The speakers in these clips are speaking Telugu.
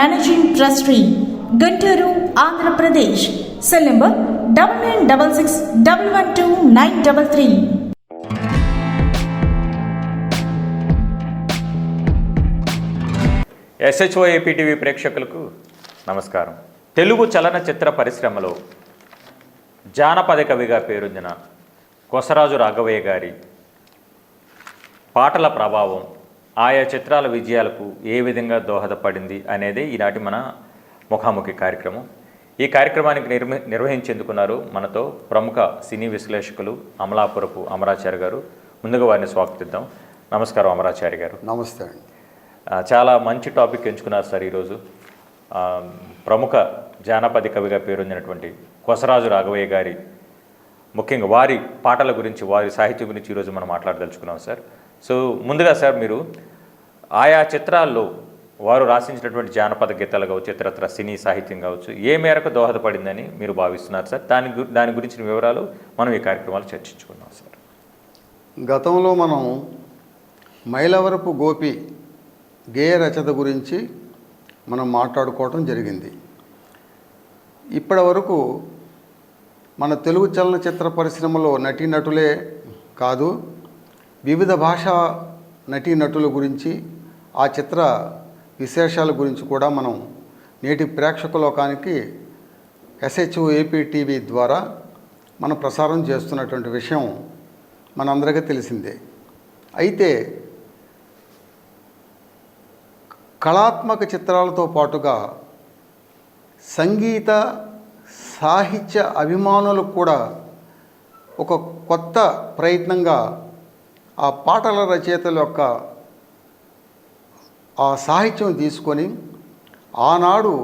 managing trustee Guntur Andhra Pradesh cell number double nine double six double one two nine double three SHO APTV ప్రేక్షకులకు నమస్కారం. తెలుగు చలనచిత్ర పరిశ్రమలో జానపద కవిగా పేరొందిన కొసరాజు రాఘవయ్య గారి పాటల ప్రభావం ఆయా చిత్రాల విజయాలకు ఏ విధంగా దోహదపడింది అనేది ఈనాటి మన ముఖాముఖి కార్యక్రమం. ఈ కార్యక్రమానికి నిర్మ నిర్వహించేందుకున్నారు మనతో ప్రముఖ సినీ విశ్లేషకులు అమలాపురపు అమరాచారి గారు. ముందుగా వారిని స్వాగతిద్దాం. నమస్కారం అమరాచారి గారు. నమస్తే అండి. చాలా మంచి టాపిక్ ఎంచుకున్నారు సార్ ఈరోజు. ప్రముఖ జానపద కవిగా పేరొందినటువంటి కొసరాజు రాఘవయ్య గారి ముఖ్యంగా వారి పాటల గురించి వారి సాహిత్యం గురించి ఈరోజు మనం మాట్లాడదలుచుకున్నాం సార్. సో ముందుగా సార్ మీరు ఆయా చిత్రాల్లో వారు రాసించినటువంటి జానపద గీతాలు కావచ్చు ఇతరత్ర సినీ సాహిత్యం కావచ్చు ఏ మేరకు దోహదపడిందని మీరు భావిస్తున్నారు సార్? దాని గు దాని గురించిన వివరాలు మనం ఈ కార్యక్రమాలు చర్చించుకున్నాం సార్. గతంలో మనం మైలవరపు గోపి గేయ రచత గురించి మనం మాట్లాడుకోవటం జరిగింది. ఇప్పటి వరకు మన తెలుగు చలనచిత్ర పరిశ్రమలో నటీనటులే కాదు వివిధ భాషా నటీనటుల గురించి ఆ చిత్ర విశేషాల గురించి కూడా మనం నేటి ప్రేక్షక లోకానికి ఎస్హెచ్ఓ ఏపీ టీవీ ద్వారా మనం ప్రసారం చేస్తున్నటువంటి విషయం మనందరికీ తెలిసిందే. అయితే కళాత్మక చిత్రాలతో పాటుగా సంగీత సాహిత్య అభిమానులకు కూడా ఒక కొత్త ప్రయత్నంగా ఆ పాటల రచయితల యొక్క ఆ సాహిత్యం తీసుకొని ఆనాడు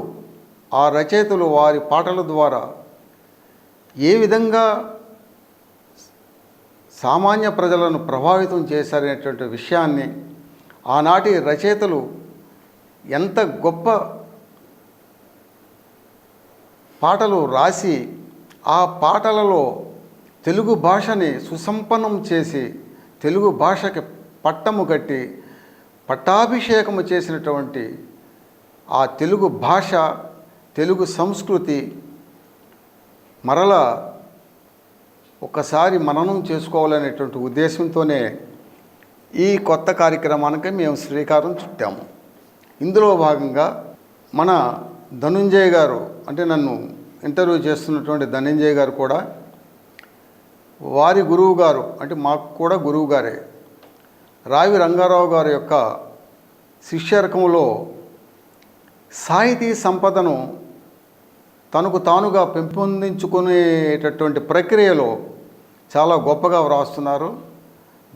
ఆ రచయితలు వారి పాటల ద్వారా ఏ విధంగా సామాన్య ప్రజలను ప్రభావితం చేశారనేటువంటి విషయాన్ని ఆనాటి రచయితలు ఎంత గొప్ప పాటలు రాసి ఆ పాటలలో తెలుగు భాషని సుసంపన్నం చేసి తెలుగు భాషకి పట్టము కట్టి పట్టాభిషేకము చేసినటువంటి ఆ తెలుగు భాష తెలుగు సంస్కృతి మరల ఒకసారి మననం చేసుకోవాలనేటువంటి ఉద్దేశంతోనే ఈ కొత్త కార్యక్రమానికి మేము శ్రీకారం చుట్టాము. ఇందులో భాగంగా మన ధనుంజయ్ గారు అంటే నన్ను ఇంటర్వ్యూ చేస్తున్నటువంటి ధనంజయ్ గారు కూడా వారి గురువు గారు అంటే మాకు కూడా గురువు గారే రావి రంగారావు గారి యొక్క శిష్యరకంలో సాహితీ సంపదను తనకు తానుగా పెంపొందించుకునేటటువంటి ప్రక్రియలో చాలా గొప్పగా వ్రాస్తున్నారు.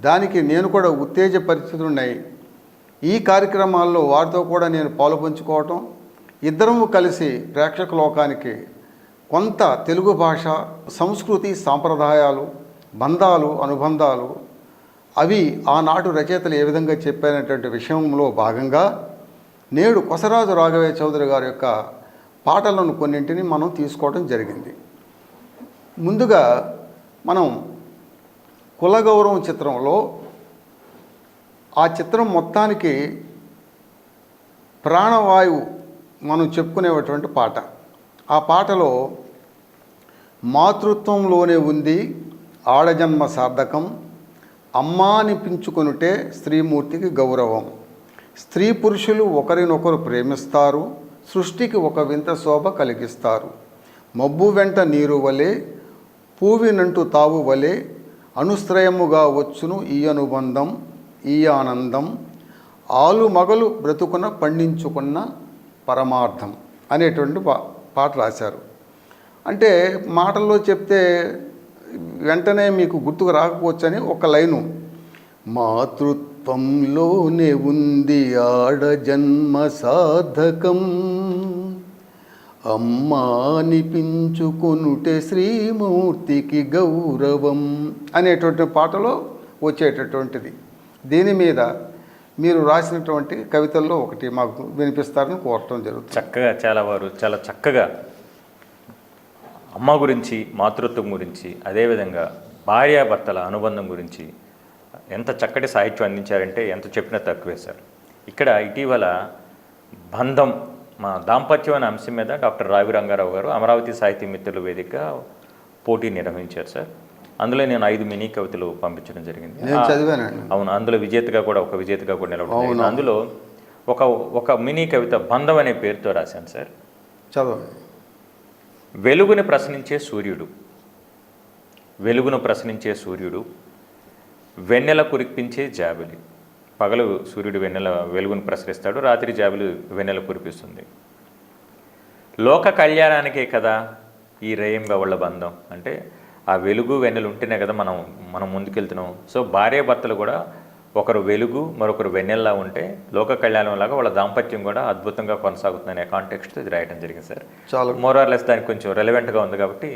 దానికి నేను కూడా ఉత్తేజపరిచుతున్నాయి ఈ కార్యక్రమాల్లో వారితో కూడా నేను పాలుపంచుకోవటం ఇద్దరము కలిసి ప్రేక్షక లోకానికి కొంత తెలుగు భాష సంస్కృతి సాంప్రదాయాలు బంధాలు అనుబంధాలు అవి ఆనాటు రచయితలు ఏ విధంగా చెప్పారనేటువంటి విషయంలో భాగంగా నేడు కొసరాజు రాఘవయ్య చౌదరి గారి యొక్క పాటలను కొన్నింటిని మనం తీసుకోవడం జరిగింది. ముందుగా మనం కులగౌరవం చిత్రంలో ఆ చిత్రం మొత్తానికి ప్రాణవాయువు మనం చెప్పుకునేటువంటి పాట. ఆ పాటలో మాతృత్వంలోనే ఉంది ఆడజన్మ సార్థకం అమ్మా అనిపించుకొనుటే స్త్రీమూర్తికి గౌరవం. స్త్రీ పురుషులు ఒకరినొకరు ప్రేమిస్తారు సృష్టికి ఒక వింత శోభ కలిగిస్తారు. మబ్బు వెంట నీరు వలె పూవినంటు తావు వలె అనుశ్రయముగా వచ్చును ఈ అనుబంధం ఈ ఆనందం ఆలు మగలు బ్రతుకున పండించుకున్న పరమార్థం అనేటువంటి పాట రాశారు. అంటే మాటల్లో చెప్తే వెంటనే మీకు గుర్తుకు రాకపోవచ్చని ఒక లైను. మాతృత్వంలోనే ఉంది ఆడ జన్మ సాధకం. అమ్మా అనిపించుకొనుటే శ్రీమూర్తికి గౌరవం అనేటువంటి పాటలో వచ్చేటటువంటిది. దీని మీద మీరు రాసినటువంటి కవితల్లో ఒకటి మాకు వినిపిస్తారని కోరటం జరుగుతుంది. చక్కగా చాలా వారు చాలా చక్కగా అమ్మ గురించి మాతృత్వం గురించి అదేవిధంగా భార్యాభర్తల అనుబంధం గురించి ఎంత చక్కటి సాహిత్యం అందించారంటే ఎంత చెప్పినా తక్కువే సార్. ఇక్కడ ఇటీవల బంధం మా దాంపత్యం అనే అంశం మీద డాక్టర్ రావి రంగారావు గారు అమరావతి సాహిత్య మిత్రుల వేదిక పోటీ నిర్వహించారు సార్. అందులో నేను ఐదు మినీ కవితలు పంపించడం జరిగింది. అవును అందులో విజేతగా కూడా ఒక విజేతగా కూడా జరిగింది. అందులో ఒక ఒక మినీ కవిత బంధం అనే పేరుతో రాశాను సార్. చదవండి. వెలుగుని ప్రశ్నించే సూర్యుడు వెలుగును ప్రశ్నించే సూర్యుడు వెన్నెల కురిపించే జాబిలి. పగలు సూర్యుడు వెన్నెల వెలుగును ప్రసరిస్తాడు రాత్రి జాబిలి వెన్నెల కురిపిస్తుంది. లోక కళ్యాణానికే కదా ఈ రేయం గవళ్ళ బంధం? అంటే ఆ వెలుగు వెన్నెలు ఉంటేనే కదా మనం మనం ముందుకెళ్తున్నాం సో భార్య భర్తలు కూడా ఒకరు వెలుగు మరొకరు వెన్నెల్లా ఉంటే లోక కళ్యాణం లాగా వాళ్ళ దాంపత్యం కూడా అద్భుతంగా కొనసాగుతుందనే కాంటెక్స్ట్ ఇది రాయడం జరిగింది సార్ చాలా మోరార్లెస్ దానికి కొంచెం రెలవెంట్గా ఉంది కాబట్టి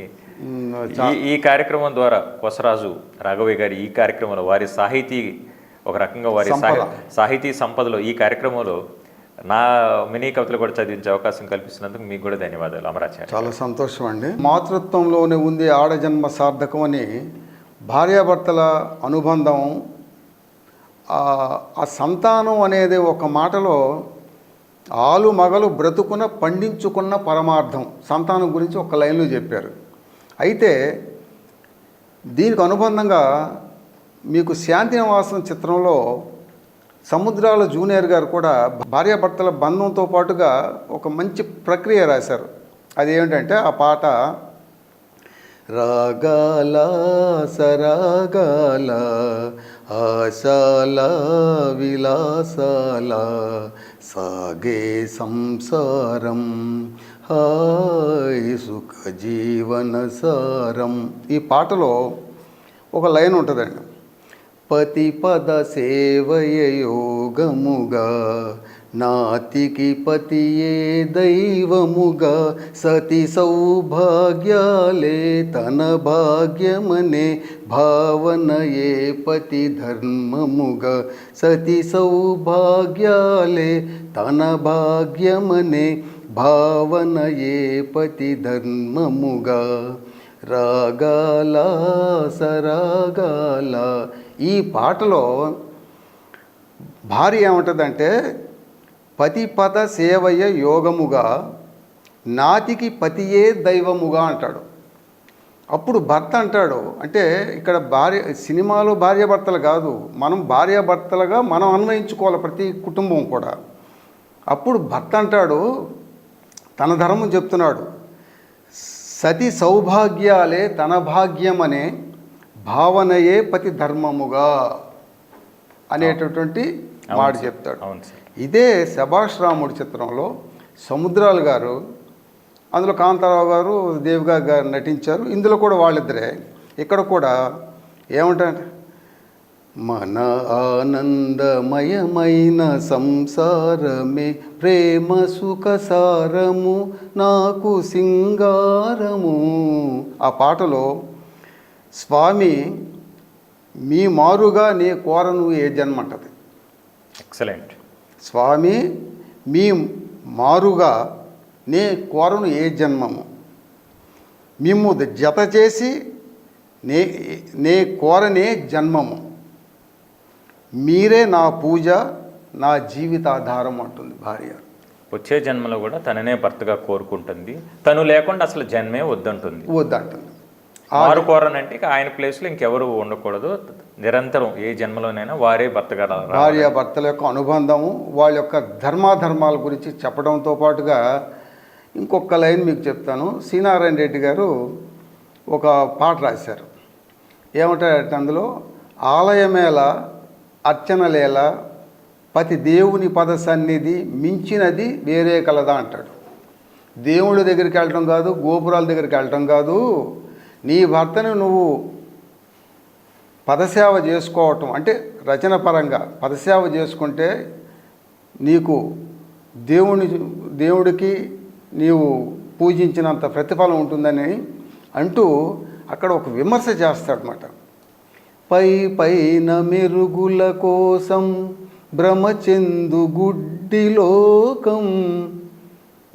ఈ ఈ కార్యక్రమం ద్వారా కొసరాజు రాఘవయ్య గారి ఈ కార్యక్రమంలో వారి సాహితీ ఒక రకంగా వారి. సాహితీ సంపదలో ఈ కార్యక్రమంలో నా మినీ కవితలు కూడా చదివించే అవకాశం కల్పిస్తున్నందుకు మీకు కూడా ధన్యవాదాలు అమరాచార్య చాలా సంతోషం అండి. మాతృత్వంలోనే ఉంది ఆడజన్మ సార్థకం అని భార్యాభర్తల అనుబంధం. ఆ ఆ సంతానం అనేది ఒక మాటలో ఆలు మగలు బ్రతుకున పండించుకున్న పరమార్థం. సంతానం గురించి ఒక లైన్లో చెప్పారు. అయితే దీనికి అనుబంధంగా మీకు శాంతి నివాసం చిత్రంలో సముద్రాల జూనియర్ గారు కూడా భార్యాభర్తల బంధంతో పాటుగా ఒక మంచి ప్రక్రియ రాశారు. అదేమిటంటే ఆ పాట రాగాల సరాగాల ఆశాల విలాసాల సాగే సంసారం హాయ్ సుఖ జీవన సారం ఈ పాటలో ఒక లైన్ ఉంటుందండి. పద సేవయ యోగముగా నాతికి పతియే దైవముగా సతి సౌభాగ్యాలే తన భాగ్యమనే భావనయే పతి ధర్మముగా సతి సౌభాగ్యాలే తన భాగ్యమనే భావనయే పతి ధర్మముగా రాగాల సరాగాల ఈ పాటలో భార్య ఏమంటుందంటే పతిపద సేవయ యోగముగా నాతికి పతియే దైవముగా అంటాడు. అప్పుడు భర్త అంటాడు అంటే ఇక్కడ భార్య సినిమాలో భార్యాభర్తలు కాదు మనం భార్యాభర్తలుగా మనం అన్వయించుకోవాలి ప్రతి కుటుంబం కూడా. అప్పుడు భర్త అంటాడు తన ధర్మం చెప్తున్నాడు సతి సౌభాగ్యాలే తన భాగ్యమనే భావనయే పతి ధర్మముగా అనేటటువంటి మాట చెప్తాడు. ఇదే శభాష్ రాముడి చిత్రంలో సముద్రాలు గారు అందులో కాంతారావు గారు దేవిగా గారు నటించారు. ఇందులో కూడా వాళ్ళిద్దరే. ఇక్కడ కూడా ఏమంటారు? మన ఆనందమయమైన సంసారమే ప్రేమ సుఖ సారము నాకు సింగారము. ఆ పాటలో స్వామి మీ మారుగా నీ కోరను ఏ జన్మ అంటది ఎక్సలెంట్ స్వామి మీ మారుగా నే కోరను ఏ జన్మము? మిమ్ము జత చేసి నే నే కోరనే జన్మము. మీరే నా పూజ నా జీవితాధారం అంటుంది భార్య. వచ్చే జన్మలో కూడా తననే భర్తగా కోరుకుంటుంది. తను లేకుండా అసలు జన్మే వద్దంటుంది. వద్దంటుంది. మారుకోరనంటే ఇక ఆయన ప్లేస్లో ఇంకెవరు ఉండకూడదు. నిరంతరం ఏ జన్మలోనైనా వారే భర్తగా భార్య భర్తల యొక్క అనుబంధము వాళ్ళ యొక్క ధర్మాధర్మాల గురించి చెప్పడంతో పాటుగా ఇంకొక లైన్ మీకు చెప్తాను. సీనారాయణ రెడ్డి గారు ఒక పాట రాశారు. ఏమంటారంటే అందులో ఆలయమేళ అర్చనలేల పతి దేవుని పద సన్నిధి మించినది వేరే కలదా అంటాడు. దేవుడి దగ్గరికి వెళ్ళటం కాదు గోపురాల దగ్గరికి వెళ్ళటం కాదు నీ భర్తను నువ్వు పదసేవ చేసుకోవటం అంటే రచన పరంగా పదసేవ చేసుకుంటే నీకు దేవుని దేవుడికి నీవు పూజించినంత ప్రతిఫలం ఉంటుందని అంటూ అక్కడ ఒక విమర్శ చేస్తాడనమాట పై పైన మెరుగుల కోసం భ్రమచెందు గుడ్డి లోకం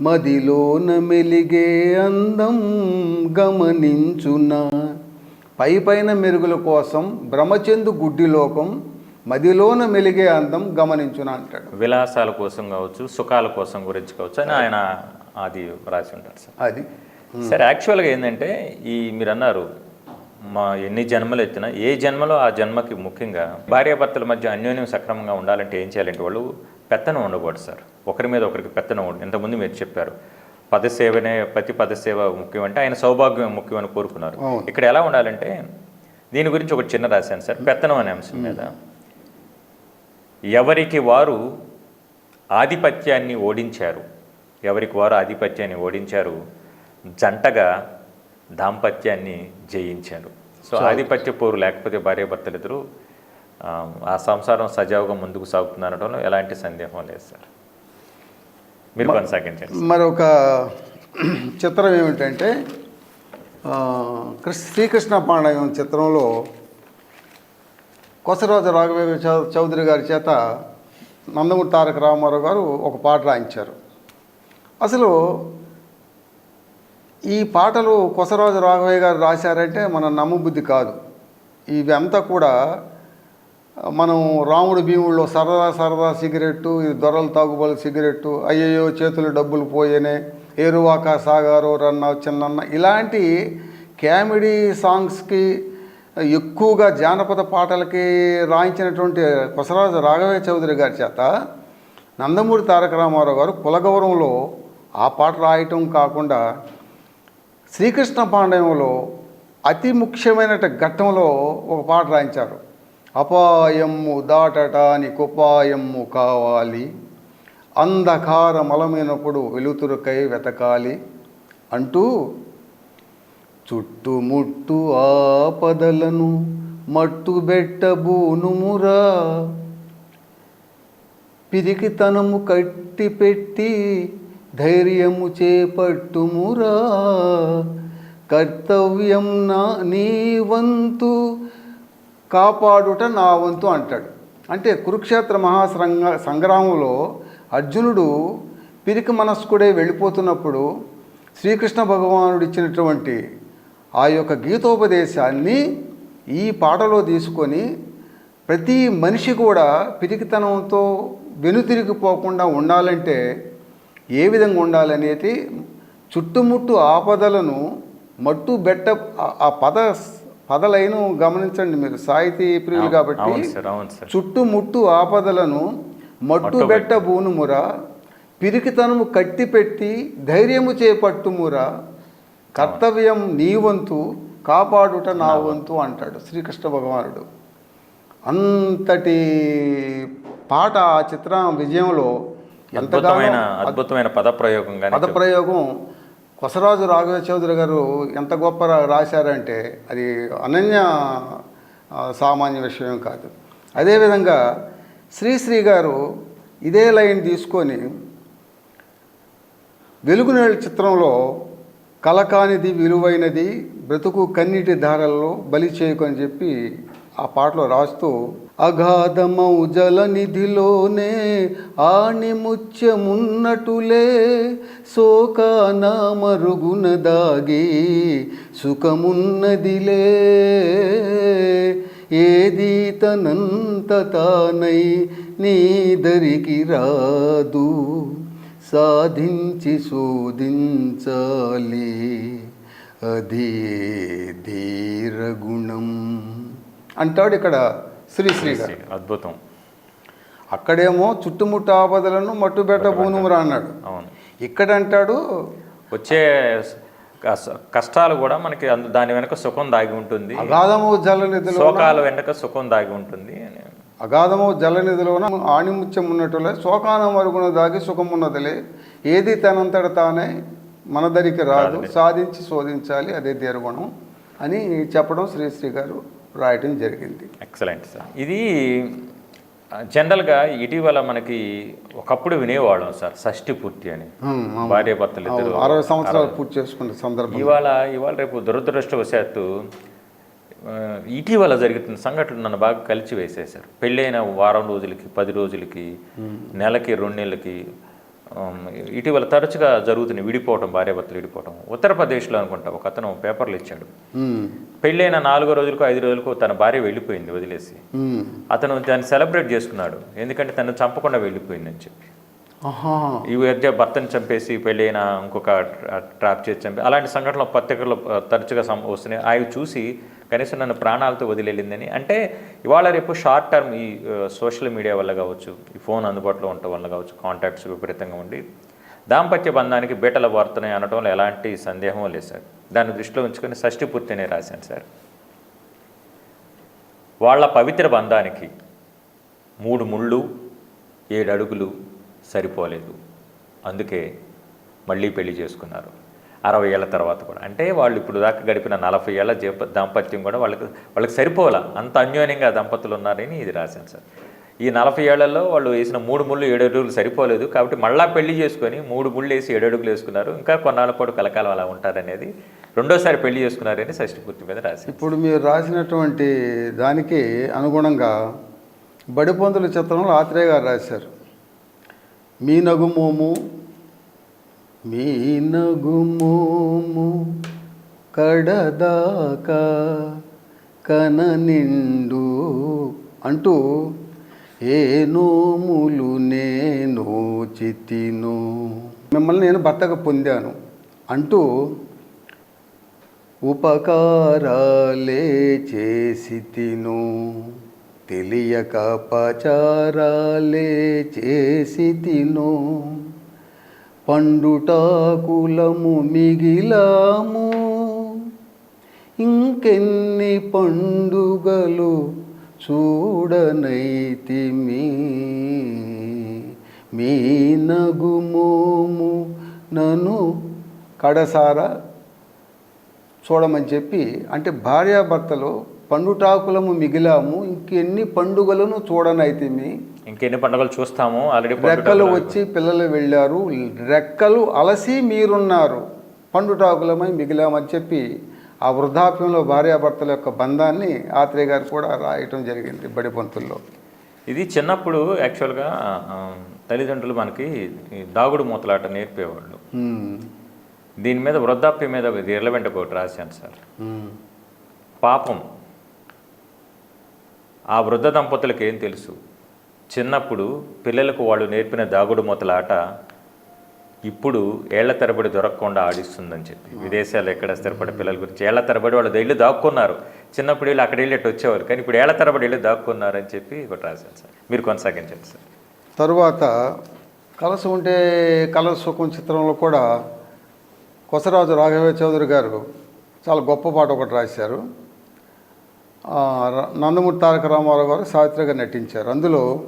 మదిలోన మెలిగే అందం గమనించున. పై పైన మెరుగుల కోసం భ్రమచెందు గుడ్డి లోకం మదిలోన మెలిగే అందం గమనించున అంటాడు. విలాసాల కోసం కావచ్చు సుఖాల కోసం గురించి కావచ్చు అని ఆయన అది రాసి ఉంటారు సార్. అది. సరే యాక్చువల్గా ఏంటంటే ఈ మీరు అన్నారు మా ఎన్ని జన్మలు ఎత్తినా ఏ జన్మలో ఆ జన్మకి ముఖ్యంగా భార్యాభర్తల మధ్య అన్యోన్యం సక్రమంగా ఉండాలంటే ఏం చేయాలంటే వాళ్ళు పెత్తనం ఉండకూడదు సార్. ఒకరి మీద ఒకరికి పెత్తనం ఉండదు ఇంతకుముందు మీరు చెప్పారు. పదసేవనే ప్రతి పదసేవ ముఖ్యం అంటే ఆయన సౌభాగ్యం ముఖ్యం అని కోరుకున్నారు. ఇక్కడ ఎలా ఉండాలంటే దీని గురించి ఒక చిన్న రాశాను సార్. పెత్తనం అనే అంశం మీద. ఎవరికి వారు ఆధిపత్యాన్ని ఓడించారు? ఎవరికి వారు ఆధిపత్యాన్ని ఓడించారు? జంటగా దాంపత్యాన్ని జయించారు. సో ఆధిపత్య పోరు లేకపోతే భార్యాభర్తలు ఇద్దరు ఆ, సంసారం సజావుగా ముందుకు సాగుతుందనడంలో ఎలాంటి సందేహం లేదు సార్. మీరు కొనసాగించండి మరొక చిత్రం ఏమిటంటే కృష్ణ శ్రీకృష్ణ పాండవం చిత్రంలో కొసరాజు రాఘవేంద్ర చౌదరి గారి చేత నందమూరి తారక రామారావు గారు ఒక పాట రాయించారు. అసలు ఈ పాటలు కొసరాజు రాఘవయ్య గారు రాశారంటే మన నమ్మబుద్ధి కాదు. ఇవంతా కూడా మనం రాముడు భీముల్లో సరదా సరదా సిగరెట్టు ఇది దొరలు తాగుబోలు సిగరెట్టు అయ్యయ్యో చేతులు డబ్బులు పోయేనే ఏరువాక సాగారు రన్న చిన్నన్న ఇలాంటి కామెడీ సాంగ్స్కి ఎక్కువగా జానపద పాటలకి రాయించినటువంటి కొసరాజు రాఘవయ్య చౌదరి గారి చేత నందమూరి తారక రామారావు గారు కులగౌరవంలో ఆ పాట రాయటం కాకుండా శ్రీకృష్ణ పాండవంలో అతి ముఖ్యమైన ఘట్టంలో ఒక పాట రాయించారు. అపాయమ్ము దాటటానికి ఉపాయము కావాలి. అంధకార మలమైనప్పుడు వెలుతురుకై వెతకాలి. అంటూ చుట్టుముట్టు ఆపదలను మట్టుబెట్టబూనుమురా పిరికితనము కట్టి పెట్టి ధైర్యము చేపట్టుమురా కర్తవ్యం నా నీ వంతు కాపాడుట నా వంతు అంటాడు. అంటే కురుక్షేత్ర మహాసంగ సంగ్రామంలో అర్జునుడు పిరికి మనస్కుడే వెళ్ళిపోతున్నప్పుడు శ్రీకృష్ణ భగవానుడు ఇచ్చినటువంటి ఆ యొక్క గీతోపదేశాన్ని ఈ పాటలో తీసుకొని ప్రతి మనిషి కూడా పిరికితనంతో వెనుతిరిగిపోకుండా ఉండాలంటే ఏ విధంగా ఉండాలనేది చుట్టుముట్టు ఆపదలను మట్టు బెట్ట ఆ- ఆ పద పదలైన గమనించండి మీరు. సాహితీ ప్రియులు కాబట్టి చుట్టుముట్టు ఆపదలను మట్టు మట్టు బెట్ట బూనుమురా పిరికితనము కట్టిపెట్టి ధైర్యము చేపట్టుమురా కర్తవ్యం నీ వంతు కాపాడుట నా వంతు అంటాడు శ్రీకృష్ణ భగవానుడు. అంతటి పాట ఆ చిత్ర విజయంలో అద్భుతమైన ఎంతగానో అద్భుతమైన పదప్రయోగంగా పదప్రయోగం కొసరాజు రాఘవ చౌదరి గారు ఎంత గొప్ప రాశారంటే అది అనన్య సామాన్య విషయం కాదు. అదేవిధంగా శ్రీశ్రీ గారు ఇదే లైన్ తీసుకొని వెలుగునేళ్ళ చిత్రంలో కలకానిది విలువైనది బ్రతుకు కన్నీటి ధారల్లో బలి చేయకు అని చెప్పి ఆ పాటలో రాస్తూ అగాధమౌజల నిధిలోనే ఆణిముత్యమున్నటులే శోకాన మరుగున దాగి సుఖమున్నదిలే. ఏది తనంత తానై నీదరికి రాదు సాధించి శోధించాలి. అది ధీరగుణం అంటాడు ఇక్కడ శ్రీశ్రీ గారు అద్భుతం. అక్కడేమో చుట్టుముట్టు ఆపదలను మట్టుబెట్ట బూనుమురా అన్నాడు. అవును. ఇక్కడ అంటాడు వచ్చే కష్ట- కష్టాలు కూడా మనకి దాని వెనక సుఖం దాగి ఉంటుంది. అగాధము జల నిధిలో శోకాల వెనక సుఖం దాగి ఉంటుంది అని. అగాధము జలనిధిలోన ఆణిముత్యం ఉన్నట్టులే శోకానం వరకున దాగి సుఖమున్నదిలే ఏది తనంతట తానే మన దరికి రాదు సాధించి శోధించాలి అదే తీరగుణం అని చెప్పడం శ్రీశ్రీ గారు రాయటం జరిగింది. Excellent sir. ఇది జనరల్గా ఇటీవల మనకి ఒకప్పుడు వినేవాళ్ళం సార్ షష్ఠి పూర్తి అని. భార్య భర్తలు ఇద్దరు అరవై సంవత్సరాలు పూర్తి చేసుకున్న సందర్భం. ఇవాళ ఇవాళ రేపు దురదృష్టవశాత్తు ఇటీవల జరుగుతున్న సంఘటనలు నన్ను బాగా కలిసి వేసేశారు పెళ్ళైన వారం రోజులకి పది రోజులకి నెలకి రెండు నెలలకి ఇటీవల తరచుగా జరుగుతుంది విడిపోవటం భార్యాభర్తలు విడిపోవటం. ఉత్తరప్రదేశ్లో అనుకుంటా ఒక అతను పేపర్లు ఇచ్చాడు. పెళ్ళైన నాలుగో రోజులకు ఐదు రోజులకు తన భార్య వెళ్ళిపోయింది వదిలేసి. అతను దాన్ని సెలబ్రేట్ చేసుకున్నాడు. ఎందుకంటే తను చంపకుండా వెళ్ళిపోయిందని చెప్పి. ఈ మధ్య భర్తను చంపేసి పెళ్ళైన ఇంకొక ట్రా- ట్రాప్ చేసి చంపి అలాంటి సంఘటనలు పత్రికల్లో తరచుగా వస్తున్నాయి. అవి చూసి కనీసం నన్ను ప్రాణాలతో వదిలేళ్ళిందని అంటే ఇవాళ రేపు షార్ట్ టర్మ్ ఈ సోషల్ మీడియా వల్ల కావచ్చు ఈ ఫోన్ అందుబాటులో ఉండటం వల్ల కావచ్చు కాంటాక్ట్స్ విపరీతంగా ఉండి దాంపత్య బంధానికి బీటలు వార్తనే అనడంలో ఎలాంటి సందేహం లేదు సార్. దాన్ని దృష్టిలో ఉంచుకొని షష్ఠి పూర్తినే రాశాను సార్. వాళ్ళ పవిత్ర బంధానికి మూడు ముళ్ళు ఏడు అడుగులు సరిపోలేదు. అందుకే మళ్ళీ పెళ్ళి చేసుకున్నారు. అరవై ఏళ్ళ తర్వాత కూడా. అంటే వాళ్ళు ఇప్పుడు దాకా గడిపిన నలభై ఏళ్ళ జీప దాంపత్యం కూడా వాళ్ళకి వాళ్ళకి సరిపోలా. అంత అన్యోన్యంగా దంపతులు ఉన్నారని ఇది రాశాను సార్. ఈ నలభై ఏళ్ళలో వాళ్ళు వేసిన మూడు ముళ్ళు ఏడు అడుగులు సరిపోలేదు. కాబట్టి మళ్ళా పెళ్ళి చేసుకొని మూడు ముళ్ళు వేసి ఏడు అడుగులు వేసుకున్నారు. ఇంకా కొన్నాళ్ళ పాటు కలకాలం అలా ఉంటారనేది రెండోసారి పెళ్ళి చేసుకున్నారని షష్టిపూర్తి మీద రాసి ఇప్పుడు మీరు రాసినటువంటి దానికి అనుగుణంగా బడిపొందుల చిత్రంలో ఆత్రేయ గారు రాశారు. మీ నగుమోము మీ నగుమోము కడదాకా కన నిండు అంటూ ఏ నోములు నేను చితిను. మిమ్మల్ని నేను భర్తగా పొందాను అంటూ ఉపకారాలే చేసి తిను. తెలియక పచారాలే చేసి తిను. పండుటాకులము మిగిలాము. ఇంకెన్ని పండుగలు చూడనైతిమి. మీ నగుమోము నన్ను కడసారా? చూడమని చెప్పి అంటే భార్యాభర్తలు పండుటాకులము మిగిలాము ఇంకెన్ని పండుగలను చూడనైతిమి ఇంకెన్ని పండుగలు చూస్తాము ఆల్రెడీ రెక్కలు వచ్చి పిల్లలు వెళ్ళారు రెక్కలు అలసి మీరున్నారు. పండుటాకులమై మిగిలామని చెప్పి ఆ వృద్ధాప్యంలో భార్యాభర్తల యొక్క బంధాన్ని ఆత్రేయ గారు కూడా రాయటం జరిగింది బడిపంతుల్లో ఇది చిన్నప్పుడు యాక్చువల్గా తల్లిదండ్రులు మనకి దాగుడు మూతలాట నేర్పేవాళ్ళు. దీని మీద వృద్ధాప్యం మీద ఇరలవెంట ఒకటి రాశాను సార్. పాపం ఆ వృద్ధ దంపతులకు ఏం తెలుసు? చిన్నప్పుడు పిల్లలకు వాళ్ళు నేర్పిన దాగుడు మూతలాట ఇప్పుడు ఏళ్ళ తరబడి దొరకకుండా ఆడిస్తుందని చెప్పి. విదేశాలు ఎక్కడ స్థిరపడే పిల్లల గురించి ఏళ్ళ తరబడి వాళ్ళు వెళ్ళి దాక్కున్నారు. చిన్నప్పుడు వీళ్ళు అక్కడ వెళ్ళి వచ్చేవారు కానీ ఇప్పుడు ఏళ్ళ తరబడి వెళ్ళి దాక్కున్నారని చెప్పి ఒకటి రాశాను సార్. మీరు కొనసాగించండి సార్. తరువాత కలస ఉంటే కలస సుఖం చిత్రంలో కూడా కొసరాజు రాఘవ చౌదరి గారు చాలా గొప్ప పాట ఒకటి రాశారు. నందమూరి తారక రామారావు గారు సావిత్రిగా నటించారు. అందులో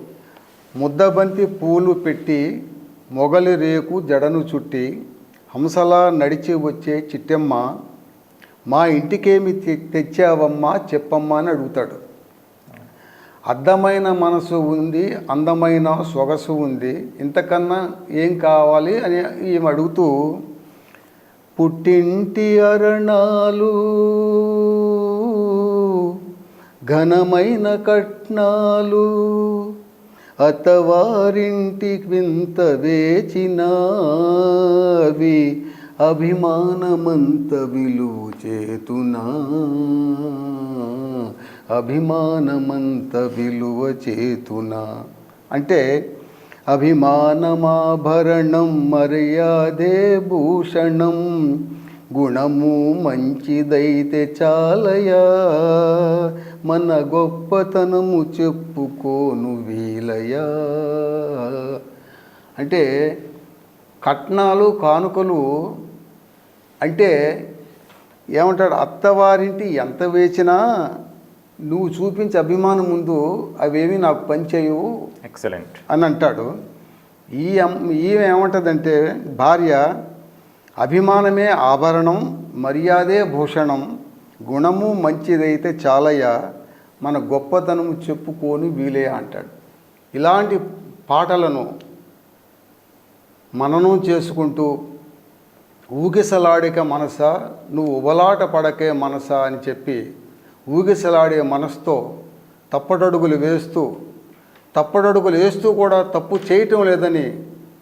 ముద్దబంతి పూలు పెట్టి మొగలి రేకు జడను చుట్టి హంసలా నడిచి వచ్చే చిట్టెమ్మ మా ఇంటికేమి తె- తెచ్చావమ్మా చెప్పమ్మా అని అడుగుతాడు. అర్థమైన మనసు ఉంది అందమైన సొగసు ఉంది ఇంతకన్నా ఏం కావాలి అని ఈమె అడుగుతూ పుట్టింటి అరణాలు ఘనమైన కట్నాలు అతవారింటి వింత వేచినావి అభిమానమంత విలువ చేతునా. అభిమానమంత విలువ చేతునా. అంటే అభిమానమాభరణం మర్యాదే భూషణం గుణము మంచిదైతే చాలయా. మన గొప్పతనము చెప్పుకోను వీలయా అంటే కట్నాలు కానుకలు అంటే ఏమంటాడు? అత్తవారింటి ఎంత వేచినా నువ్వు చూపించే అభిమానం ముందు అవేమీ నాకు పనిచేయవు ఎక్సలెంట్ అని అంటాడు. ఈ ఈమె ఏమంటదంటే భార్య అభిమానమే ఆభరణం మర్యాదే భూషణం గుణము మంచిదైతే చాలయ్య మన గొప్పతనము చెప్పుకొని వీలే అంటాడు. ఇలాంటి పాటలను మననం చేసుకుంటూ ఊగిసలాడిక మనస నువ్వు ఉబలాట పడకే మనస అని చెప్పి ఊగిసలాడే మనసుతో తప్పటడుగులు వేస్తూ తప్పటడుగులు వేస్తూ కూడా తప్పు చేయటం లేదని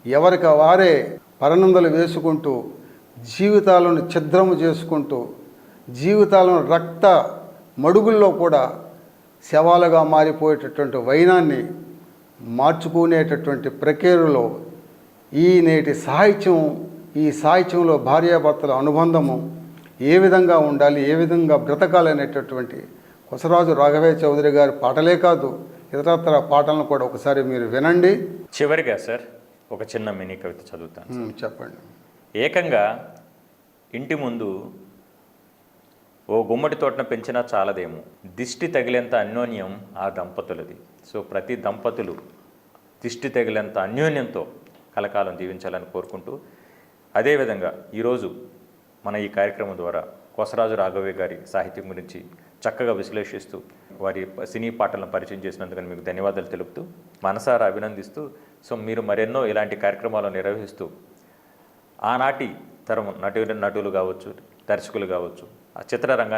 ఎవరికి వారే పరనందలు వేసుకుంటూ జీవితాలను ఛిద్రము చేసుకుంటూ జీవితాలను రక్త మడుగుల్లో కూడా శవాలుగా మారిపోయేటటువంటి వైనాన్ని మార్చుకునేటటువంటి ప్రక్రియలో ఈ నేటి సాహిత్యం ఈ సాహిత్యంలో భార్యాభర్తల అనుబంధము ఏ విధంగా ఉండాలి ఏ విధంగా బ్రతకాలనేటటువంటి కొసరాజు రాఘవయ్య చౌదరి గారి పాటలే కాదు ఇతరత్ర పాటలను కూడా ఒకసారి మీరు వినండి. చివరిగా సార్ ఒక చిన్న మినీ కవిత చదువుతాను. చెప్పండి. ఏకంగా ఇంటి ముందు ఓ గుమ్మడి తోటను పెంచినా చాలదేమో. దిష్టి తగిలేంత అన్యోన్యం ఆ దంపతులది. సో ప్రతి దంపతులు దిష్టి తగిలేంత అన్యోన్యంతో కలకాలం జీవించాలని కోరుకుంటూ అదేవిధంగా ఈరోజు మన ఈ కార్యక్రమం ద్వారా కొసరాజు రాఘవే గారి సాహిత్యం గురించి చక్కగా విశ్లేషిస్తూ వారి సినీ పాటలను పరిచయం చేసినందుకు మీకు ధన్యవాదాలు తెలుపుతూ మనసారా అభినందిస్తూ సో మీరు మరెన్నో ఇలాంటి కార్యక్రమాలు నిర్వహిస్తూ ఆనాటి తరం నటు నటులు కావచ్చు దర్శకులు కావచ్చు ఆ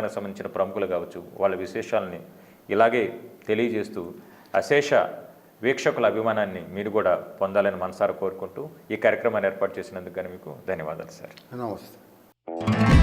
సంబంధించిన ప్రముఖులు కావచ్చు వాళ్ళ విశేషాలని ఇలాగే తెలియజేస్తూ అశేష వీక్షకుల అభిమానాన్ని మీరు కూడా పొందాలని మనసారా కోరుకుంటూ ఈ కార్యక్రమాన్ని ఏర్పాటు చేసినందుకు కానీ మీకు ధన్యవాదాలు సార్. నమస్తే.